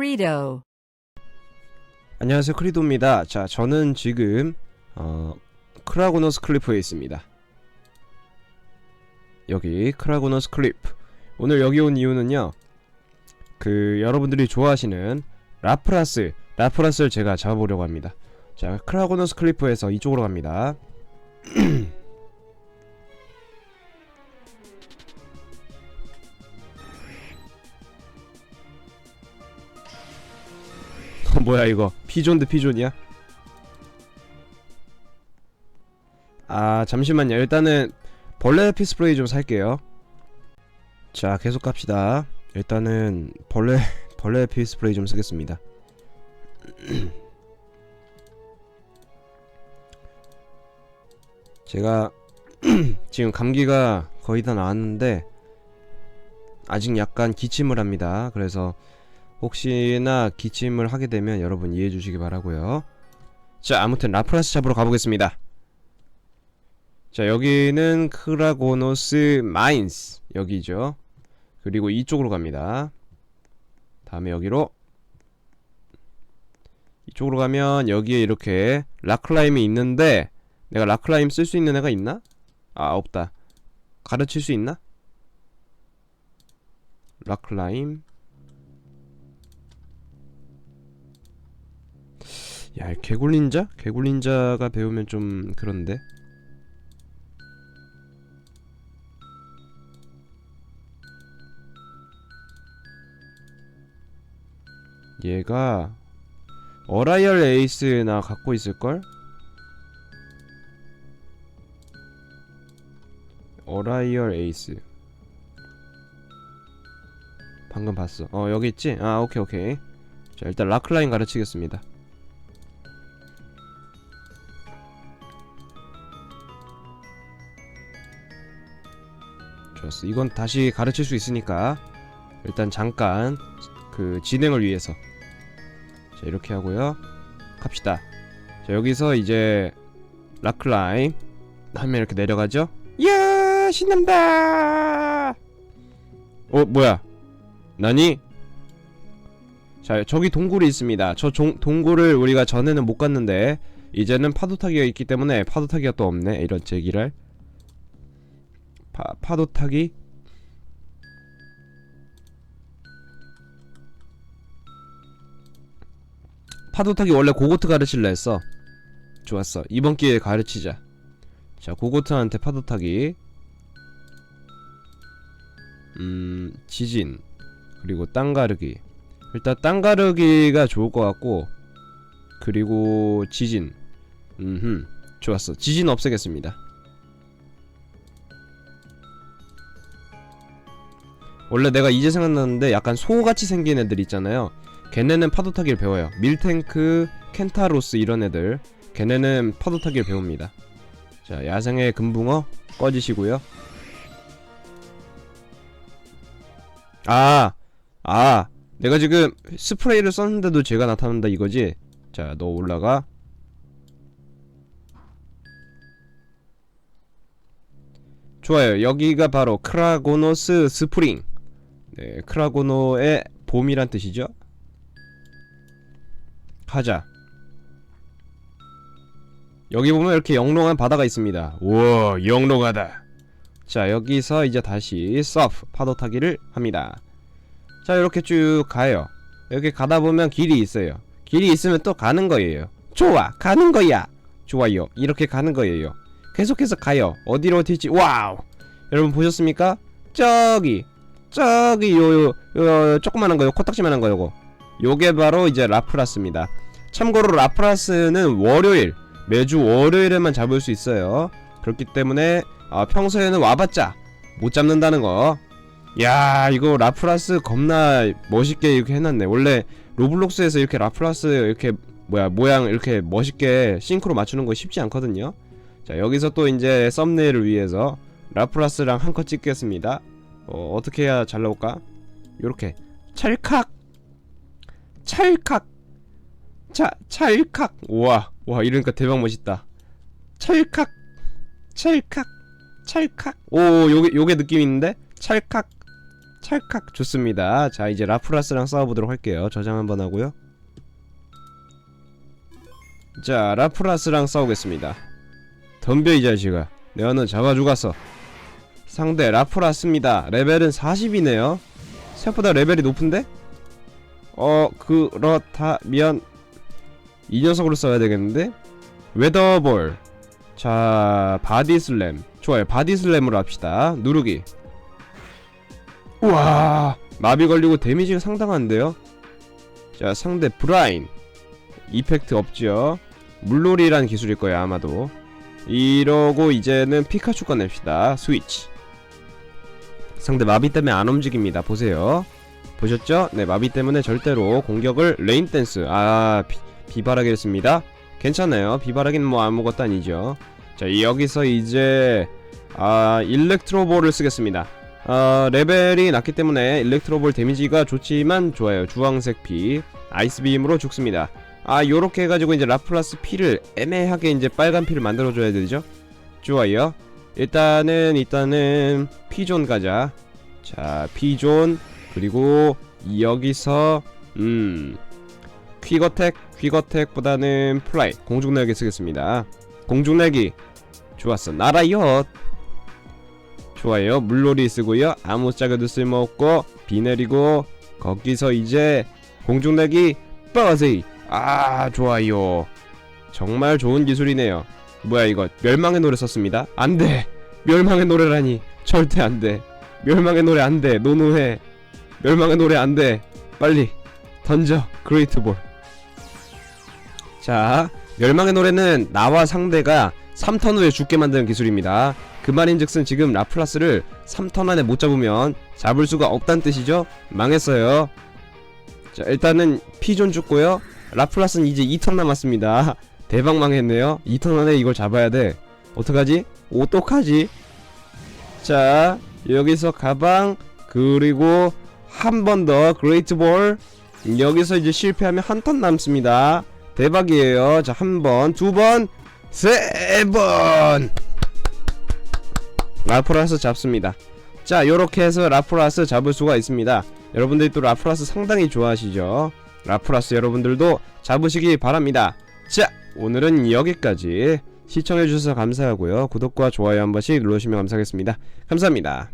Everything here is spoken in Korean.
Credo. 안녕하세요 크리도입니다. 자 저는 지금 어, 크라고노스 클리프에 있습니다. 여기 크라고노스 클리프 오늘 여기 온 이유는요 그 여러분들이 좋아하시는 라프라스 라프라스를 제가 잡아보려고 합니다. 자 크라고노스 클리프에서 이쪽으로 갑니다 뭐야 이거? 피존 드 피존이야? 아 잠시만요. 일단은 벌레 피스프레이 좀 살게요. 자 계속 갑시다. 일단은 벌레 벌레 피스프레이 좀 쓰겠습니다. 제가 지금 감기가 거의 다 나았는데 아직 약간 기침을 합니다. 그래서 혹시나 기침을 하게 되면 여러분 이해해 주시기 바라고요. 자, 아무튼 라프라스 잡으러 가보겠습니다. 자, 여기는 크라고노스 마인스 여기죠. 그리고 이쪽으로 갑니다. 다음에 여기로 이쪽으로 가면 여기에 이렇게 라클라임이 있는데 내가 라클라임 쓸 수 있는 애가 있나? 아, 없다. 가르칠 수 있나? 라클라임 야, 개굴린자? 개굴린자가 배우면 좀 그런데. 얘가 어라이얼 에이스나 갖고 있을걸? 어라이얼 에이스 방금 봤어 어 여기 있지? 아 오케이 오케이 자 일단 라클라인 가르치겠습니다 좋았어. 이건 다시 가르칠 수 있으니까 일단 잠깐 그 진행을 위해서 자 이렇게 하고요. 갑시다. 자 여기서 이제 라클라임 하면 이렇게 내려가죠. 이야 신난다. 어 뭐야? 나니? 자 저기 동굴이 있습니다. 저 종, 동굴을 우리가 전에는 못 갔는데 이제는 파도 타기가 있기 때문에 파도 타기가 또 없네. 이런 제기를. 파, 파도 타기. 파도 타기 원래 고고트 가르칠라 했어. 좋았어. 이번 기회에 가르치자. 자 고고트한테 파도 타기. 음 지진. 그리고 땅 가르기. 일단 땅 가르기가 좋을 것 같고 그리고 지진. 음흠. 좋았어. 지진 없애겠습니다 원래 내가 이제 생각났는데 약간 소같이 생긴 애들 있잖아요. 걔네는 파도 타기를 배워요. 밀탱크, 켄타로스 이런 애들. 걔네는 파도 타기를 배웁니다. 자, 야생의 금붕어 꺼지시고요. 아, 아, 내가 지금 스프레이를 썼는데도 제가 나타난다 이거지? 자, 너 올라가. 좋아요. 여기가 바로 크라고노스 스프링. 네, 크라고노의 봄이란 뜻이죠. 가자. 여기 보면 이렇게 영롱한 바다가 있습니다. 우와, 영롱하다. 자, 여기서 이제 다시 서프, 파도 타기를 합니다. 자, 이렇게 쭉 가요. 여기 가다 보면 길이 있어요. 길이 있으면 또 가는 거예요. 좋아, 가는 거야. 좋아요. 이렇게 가는 거예요. 계속해서 가요. 어디로 튈지, 와우! 여러분 보셨습니까? 저기, 저기 요, 요, 요 조그만한 거, 요 코딱지만한 거 요거. 요게 바로 이제 라프라스입니다. 참고로 라프라스는 월요일, 매주 월요일에만 잡을 수 있어요. 그렇기 때문에 아, 평소에는 와봤자 못 잡는다는 거. 야, 이거 라프라스 겁나 멋있게 이렇게 해놨네. 원래 로블록스에서 이렇게 라프라스 이렇게 뭐야 모양 이렇게 멋있게 싱크로 맞추는 거 쉽지 않거든요. 자, 여기서 또 이제 썸네일을 위해서 라프라스랑 한 컷 찍겠습니다. 어, 어떻게 해야 잘 나올까? 요렇게. 찰칵! 찰칵! 차 찰칵! 우와 와 이러니까 대박 멋있다. 찰칵! 찰칵! 찰칵! 오 요게 요게 느낌 있는데? 찰칵! 찰칵! 좋습니다. 자 이제 라프라스랑 싸워보도록 할게요. 저장 한번 하고요. 자 라프라스랑 싸우겠습니다. 덤벼 이 자식아. 내가 너 잡아 죽었어 상대 라프라스입니다. 레벨은 40이네요. 생각보다 레벨이 높은데? 어 그렇다면 이 녀석으로 써야 되겠는데? 웨더볼. 자 바디슬램. 좋아요. 바디슬램으로 합시다. 누르기. 우와. 마비 걸리고 데미지가 상당한데요? 자 상대 브라인. 이펙트 없죠. 물놀이란 기술일 거예요 아마도. 이러고 이제는 피카츄 꺼냅시다. 스위치 상대 마비 때문에 안 움직입니다. 보세요. 보셨죠? 네 마비 때문에 절대로 공격을 레인 댄스. 아 비, 비바라기를 씁니다. 괜찮아요. 비바라기는 뭐 아무것도 아니죠. 자 여기서 이제 아 일렉트로볼을 쓰겠습니다. 어, 레벨이 낮기 때문에 일렉트로볼 데미지가 좋지만 좋아요. 주황색 피 아이스빔으로 죽습니다. 아 요렇게 해가지고 이제 라플라스 피를 애매하게 이제 빨간 피를 만들어줘야 되죠? 좋아요 일단은 일단은 피존 가자. 자 피존 그리고 여기서 음 퀴거텍 퀴거텍보다는 플라이 공중날개 쓰겠습니다. 공중날개 좋았어. 나라이엇 좋아요. 물놀이 쓰고요. 아무 짝에도 쓸모없고 비 내리고 거기서 이제 공중날개 빠세이. 아 좋아요. 정말 좋은 기술이네요 뭐야 이거 멸망의 노래 썼습니다. 안돼. 멸망의 노래라니. 절대 안돼. 멸망의 노래 안돼. 노노해. 멸망의 노래 안돼. 빨리 던져 그레이트 볼 자 멸망의 노래는 나와 상대가 3턴 후에 죽게 만드는 기술입니다. 그 말인즉슨 지금 라플라스를 3턴 안에 못 잡으면 잡을 수가 없단 뜻이죠? 망했어요. 자 일단은 피존 죽고요. 라플라스는 이제 2턴 남았습니다 대박 망했네요. 2턴 안에 이걸 잡아야 돼. 어떡하지? 어떡하지? 자 여기서 가방 그리고 한 번 더 그레이트 볼 여기서 이제 실패하면 한 턴 남습니다. 대박이에요. 자 한 번 두 번 세 번. 라프라스 잡습니다. 자 요렇게 해서 라프라스 잡을 수가 있습니다. 여러분들이 또 라프라스 상당히 좋아하시죠? 라프라스 여러분들도 잡으시기 바랍니다. 자 오늘은 여기까지 시청해주셔서 감사하고요. 구독과 좋아요 한 번씩 눌러주시면 감사하겠습니다. 감사합니다